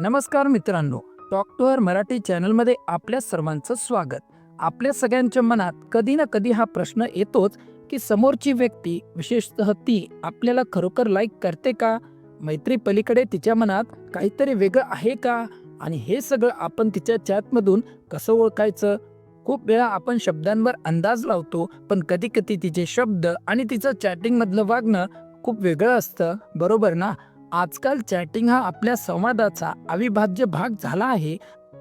नमस्कार मित्रांनो टॉक मराठी चॅनलमध्ये आपल्या सर्वांचं स्वागत. आपल्या सगळ्यांच्या मनात कधी ना कधी हा प्रश्न येतोच की समोरची व्यक्ती विशेषतः ती आपल्याला खरोखर लाईक करते का? मैत्री पलीकडे तिच्या मनात काहीतरी वेगळं आहे का? आणि हे सगळं आपण तिच्या चॅटमधून कसं ओळखायचं? खूप वेळा आपण शब्दांवर अंदाज लावतो पण कधी कधी तिचे शब्द आणि तिचं चॅटिंगमधलं वागणं खूप वेगळं असतं. बरोबर ना? आजकाल चॅटिंग हा आपल्या संवादाचा अविभाज्य भाग झाला आहे.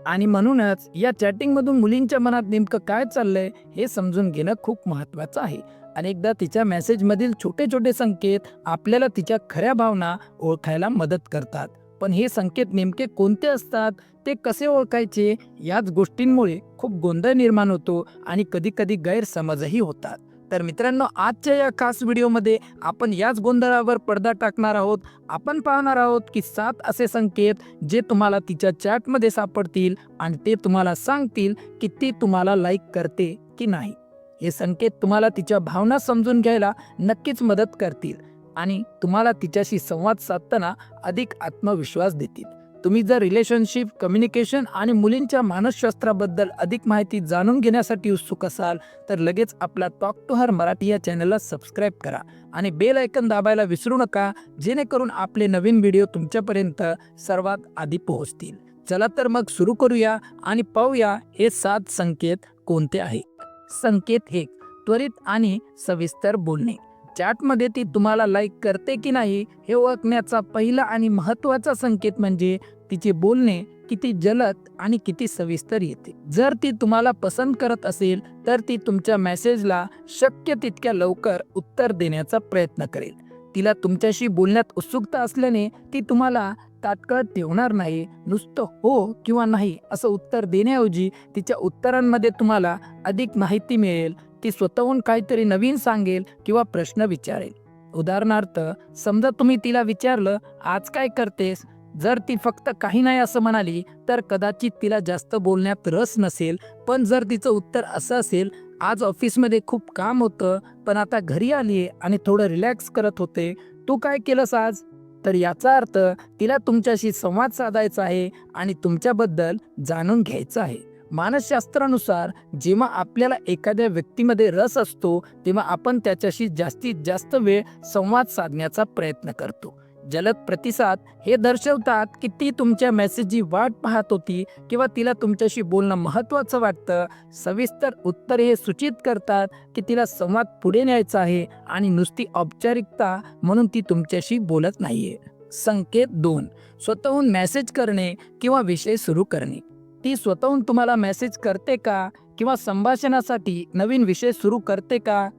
आणि म्हणूनच या चॅटिंगमधून मुलींच्या मनात नेमकं काय चाललंय हे समजून घेणं खूप महत्त्वाचं आहे. अनेकदा तिच्या मेसेजमधील छोटे छोटे संकेत आपल्याला तिच्या खऱ्या भावना ओळखायला मदत करतात. पण हे संकेत नेमके कोणते असतात ते कसे ओळखायचे याच गोष्टींमुळे खूप गोंधळ निर्माण होतो आणि कधीकधी गैरसमजही होतात. तर मित्रांनो आजच्या या खास व्हिडिओमध्ये आपण याच गोंधळावर पडदा टाकणार आहोत. आपण पाहणार आहोत की सात असे संकेत जे तुम्हाला तिच्या चॅटमध्ये सापडतील आणि ते तुम्हाला सांगतील की ती तुम्हाला लाईक करते की नाही. हे संकेत तुम्हाला तिच्या भावना समजून घ्यायला नक्कीच मदत करतील आणि तुम्हाला तिच्याशी संवाद साधताना अधिक आत्मविश्वास देतील. तुम्ही जर रिलेशनशिप कम्युनिकेशन आणि मुलींच्या मानसशास्त्राबद्दल अधिक माहिती जाणून घेण्यासाठी उत्सुक असाल तर लगेच आपला टॉक टू हर मराठी या चॅनलला सबस्क्राईब करा आणि बेल ऐकन दाबायला विसरू नका जेणेकरून आपले नवीन व्हिडिओ तुमच्यापर्यंत सर्वात आधी पोहोचतील. चला तर मग सुरू करूया आणि पाहूया हे सात संकेत कोणते आहेत. संकेत एक त्वरित आणि सविस्तर बोलणे. चॅटमध्ये ती तुम्हाला लाईक करते की नाही हे ओळखण्याचा पहिला आणि महत्त्वाचा संकेत म्हणजे तिचे बोलणे किती जलद आणि किती सविस्तर येते. जर ती तुम्हाला पसंत करत असेल तर ती तुमच्या मेसेजला शक्य तितक्या लवकर उत्तर देण्याचा प्रयत्न करेल. तिला तुमच्याशी बोलण्यात उत्सुकता असल्याने ती तुम्हाला तात्काळ ठेवणार नाही नुसतं हो किंवा नाही असं उत्तर देण्याऐवजी तिच्या उत्तरांमध्ये तुम्हाला अधिक माहिती मिळेल. ती स्वतःहून काहीतरी नवीन सांगेल किंवा प्रश्न विचारेल. उदाहरणार्थ समजा तुम्ही तिला विचारलं आज काय करतेस? जर ती फक्त काही नाही असं म्हणाली तर कदाचित तिला जास्त बोलण्यात रस नसेल. पण जर तिचं उत्तर असं असेल आज ऑफिसमध्ये खूप काम होतं पण आता घरी आली आणि थोडं रिलॅक्स करत होते. तू काय केलंस आज? तर याचा अर्थ तिला तुमच्याशी संवाद साधायचा आहे आणि तुमच्याबद्दल जाणून घ्यायचं आहे. मानसशास्त्रानुसार जेव्हा आपल्याला एखाद्या व्यक्तीमध्ये रस असतो तेव्हा आपण त्याच्याशी जास्तीत जास्त वेळ संवाद साधण्याचा प्रयत्न करतो. जलद प्रतिसाद हे दर्शवतात की ती तुमच्या मेसेजची वाट पाहत होती किंवा तिला तुमच्याशी बोलणं महत्त्वाचं वाटतं. सविस्तर उत्तर हे सूचित करतात की तिला संवाद पुढे न्यायचा आहे आणि नुसती औपचारिकता म्हणून ती तुमच्याशी बोलत नाहीये. संकेत दोन. स्वतःहून मेसेज करणे किंवा विषय सुरू करणे. ती स्वतःहून तुम्हाला मेसेज करते का? किंवा संभाषणासाठी नवीन विषय सुरू करते का?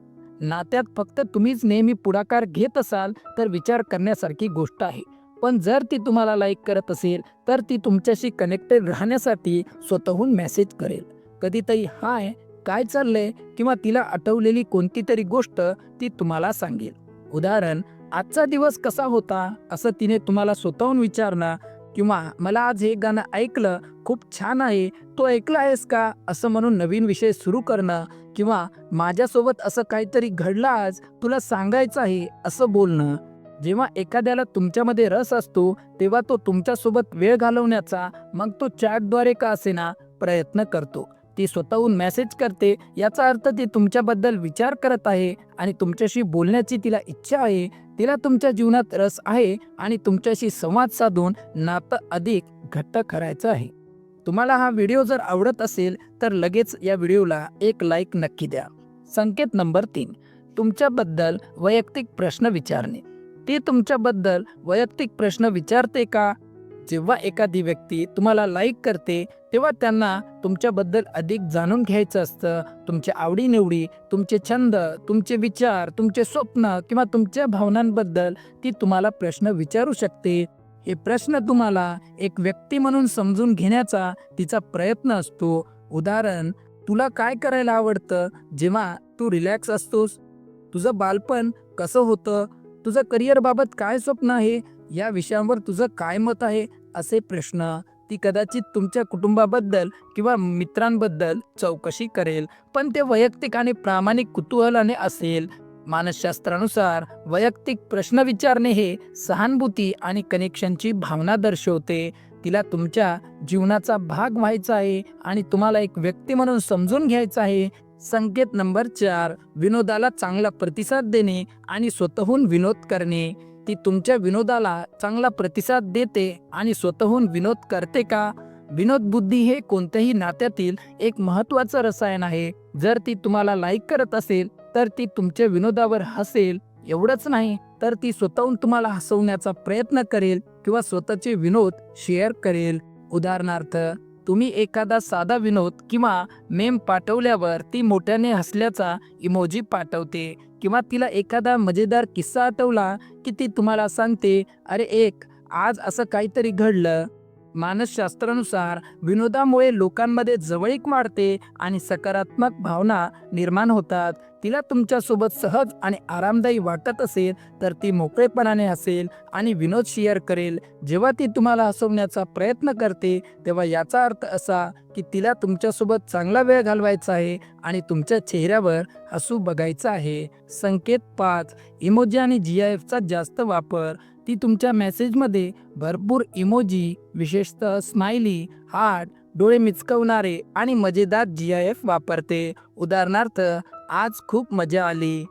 नात्यात फक्त तुम्हीच नेहमी पुढाकार घेत असाल तर विचार करण्यासारखी गोष्ट आहे. पण जर ती तुम्हाला लाईक करत असेल तर ती तुमच्याशी कनेक्टेड राहण्यासाठी स्वतःहून मेसेज करेल. कधीतरी हाय काय चाललंय? किंवा तिला आठवलेली कोणती तरी गोष्ट ती तुम्हाला सांगेल. उदाहरण आजचा दिवस कसा होता? असं तिने तुम्हाला स्वतःहून विचारणं किंवा मला आज हे गाणं ऐकलं खूप छान आहे तो ऐकलं आहेस का? असं म्हणून नवीन विषय सुरू करणं किंवा माझ्यासोबत असं काहीतरी घडलं आज तुला सांगायचं आहे असं बोलणं. जेव्हा एखाद्याला तुमच्यामध्ये रस असतो तेव्हा तो तुमच्यासोबत वेळ घालवण्याचा मग तो चॅटद्वारे का असेना प्रयत्न करतो. ती स्वतःहून मेसेज करते याचा अर्थ ती तुमच्याबद्दल विचार करत आहे आणि तुमच्याशी बोलण्याची तिला इच्छा आहे तिला तुमच्या जीवनात रस आहे आणि तुमच्याशी संवाद साधून नातं अधिक घट्ट करायचं आहे. तुम्हाला हा व्हिडिओ जर आवडत असेल तर लगेच या व्हिडिओला एक लाईक नक्की द्या. संकेत नंबर तीन. तुमच्याबद्दल वैयक्तिक प्रश्न विचारणे. ती तुमच्याबद्दल वैयक्तिक प्रश्न विचारते का? जेव्हा एखादी व्यक्ती तुम्हाला लाईक करते तेव्हा त्यांना तुमच्याबद्दल अधिक जाणून घ्यायचं असतं. तुमच्या आवडीनिवडी तुमचे छंद तुमचे विचार तुमचे स्वप्न किंवा तुमच्या भावनांबद्दल ती तुम्हाला प्रश्न विचारू शकते. हे प्रश्न तुम्हाला एक व्यक्ती म्हणून समजून घेण्याचा तिचा प्रयत्न असतो. उदाहरण तुला काय करायला आवडतं जेव्हा तू रिलॅक्स असतोस? तुझं बालपण कसं होतं? तुझं करिअरबाबत काय स्वप्न आहे? या विषयांवर तुझं काय मत आहे? असे प्रश्न ती कदाचित तुमच्या कुटुंबाबद्दल किंवा मित्रांबद्दल चौकशी करेल पण ते वैयक्तिक आणि प्रामाणिक कुतूहलाने असेल. मानसशास्त्रानुसार वैयक्तिक प्रश्न विचारणे हे सहानुभूती आणि कनेक्शनची भावना दर्शवते. तिला तुमच्या जीवनाचा भाग व्हायचा आहे आणि तुम्हाला एक व्यक्ती म्हणून समजून घ्यायचं आहे. संकेत नंबर चार विनोदाला चांगला प्रतिसाद देणे आणि स्वतःहून विनोद करणे. ती तुमच्या विनोदाला चांगला प्रतिसाद देते आणि स्वतःहून विनोद करते का? विनोद बुद्धी हे कोणत्याही नात्यातील एक महत्वाचं रसायन आहे. जर ती तुम्हाला लाईक करत असेल तर ती तुमच्या विनोदावर हसेल. एवढंच नाही तर ती स्वतःहून तुम्हाला हसवण्याचा प्रयत्न करेल किंवा स्वतःचे विनोद शेअर करेल. उदाहरणार्थ तुम्ही एखादा साधा विनोद किंवा मेम पाठवल्यावर ती मोठ्याने हसल्याचा इमोजी पाठवते किंवा तिला एखादा मजेदार किस्सा आठवला की ती तुम्हाला सांगते अरे एक आज असं काहीतरी घडलं. मानसशास्त्रानुसार विनोदामुळे लोकांमध्ये जवळीक वाढते आणि सकारात्मक भावना निर्माण होतात. तिला तुमच्यासोबत सहज आणि आरामदायी वाटत असेल तर ती मोकळेपणाने हसेल आणि विनोद शेअर करेल. जेव्हा ती तुम्हाला हसवण्याचा प्रयत्न करते तेव्हा याचा अर्थ असा की तिला तुमच्यासोबत चांगला वेळ घालवायचा आहे आणि तुमच्या चेहऱ्यावर हसू बघायचं आहे. संकेत पाच इमोजी आणि जी आय एफचा जास्त वापर. ती तुमच्या मेसेजमध्ये भरपूर इमोजी विशेषतः स्माइली हार्ट डोळे मिचकवणारे आणि मजेदार जी आय एफ वापरते. उदाहरणार्थ आज खूप मजा आली.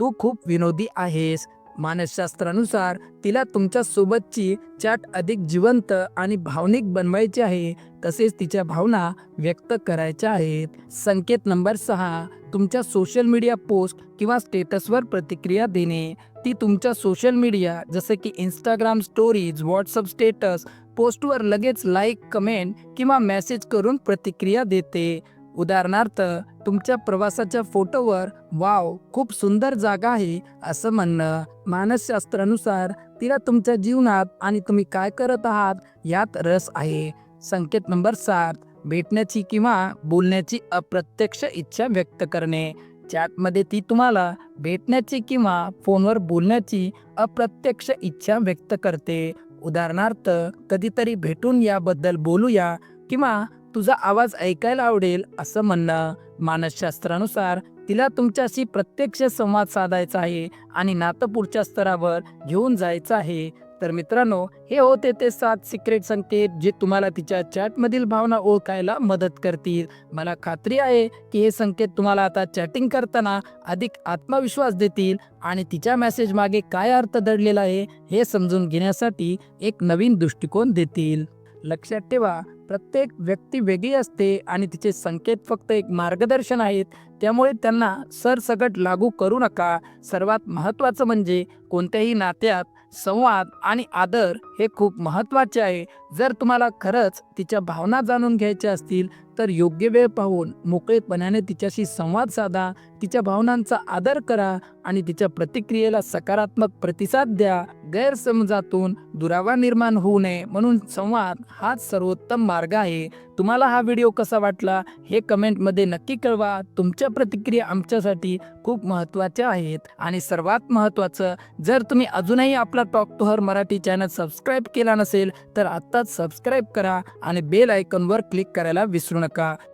तू खूप विनोदी आहेस. मानसशास्त्रानुसार तिला तुमच्या सोबतची चॅट अधिक जिवंत आणि भावनिक बनवायची आहे. तसेच तिच्या भावना व्यक्त करायच्या आहेत. संकेत नंबर सहा तुमच्या सोशल मीडिया पोस्ट किंवा स्टेटसवर प्रतिक्रिया देणे. ती तुमच्या सोशल मीडिया जसे की इंस्टाग्राम स्टोरीज व्हॉट्सअप स्टेटस पोस्टवर लगेच लाईक कमेंट किंवा मेसेज करून प्रतिक्रिया देते. उदाहरणार्थ तुमच्या प्रवासाच्या फोटोवर वाव खूप सुंदर जागा आहे असं म्हणणं. मानसशास्त्रानुसार तिला तुमच्या जीवनात आणि तुम्ही काय करत आहात यात रस आहे. संकेत नंबर सात भेटण्याची किंवा बोलण्याची अप्रत्यक्ष इच्छा व्यक्त करणे. चॅटमध्ये ती तुम्हाला भेटण्याची किंवा फोनवर बोलण्याची अप्रत्यक्ष इच्छा व्यक्त करते. उदाहरणार्थ कधीतरी भेटून याबद्दल बोलूया किंवा तुझा आवाज ऐकायला आवडेल असं म्हणणं मानसशास्त्रानुसार तिला तुमच्याशी प्रत्यक्ष संवाद साधायचा आहे आणि नातं पुढच्या स्तरावर घेऊन जायचं आहे. तर मित्रांनो हे होते ते सात सिक्रेट संकेत जे तुम्हाला तिच्या चॅटमधील भावना ओळखायला मदत करतील. मला खात्री आहे की हे संकेत तुम्हाला आता चॅटिंग करताना अधिक आत्मविश्वास देतील आणि तिच्या मेसेज मागे काय अर्थ दडलेला आहे हे समजून घेण्यासाठी एक नवीन दृष्टिकोन देतील. लक्षात ठेवा प्रत्येक व्यक्ती वेगळी असते आणि तिचे संकेत फक्त एक मार्गदर्शन आहेत. त्यामुळे त्यांना सरसकट लागू करू नका. सर्वात महत्त्वाचं म्हणजे कोणत्याही नात्यात संवाद आणि आदर हे खूप महत्त्वाचे आहे. जर तुम्हाला खरंच तिच्या भावना जाणून घ्यायच्या असतील तर योग्य वेळ पाहून मोकळेपणाने तिच्याशी संवाद साधा तिच्या भावनांचा आदर करा आणि तिच्या प्रतिक्रियेला सकारात्मक प्रतिसाद द्या. गैरसमजातून दुरावा निर्माण होऊ नये म्हणून संवाद हाच सर्वोत्तम मार्ग आहे. तुम्हाला हा व्हिडिओ कसा वाटला हे कमेंटमध्ये नक्की कळवा. तुमच्या प्रतिक्रिया आमच्यासाठी खूप महत्त्वाच्या आहेत. आणि सर्वात महत्त्वाचं जर तुम्ही अजूनही आपला talk to her Marathi channel subscribe केला नसेल तर आत्ताच सबस्क्राईब करा आणि बेल आयकॉनवर क्लिक करायला विसरू नका. ಮೂಲಕ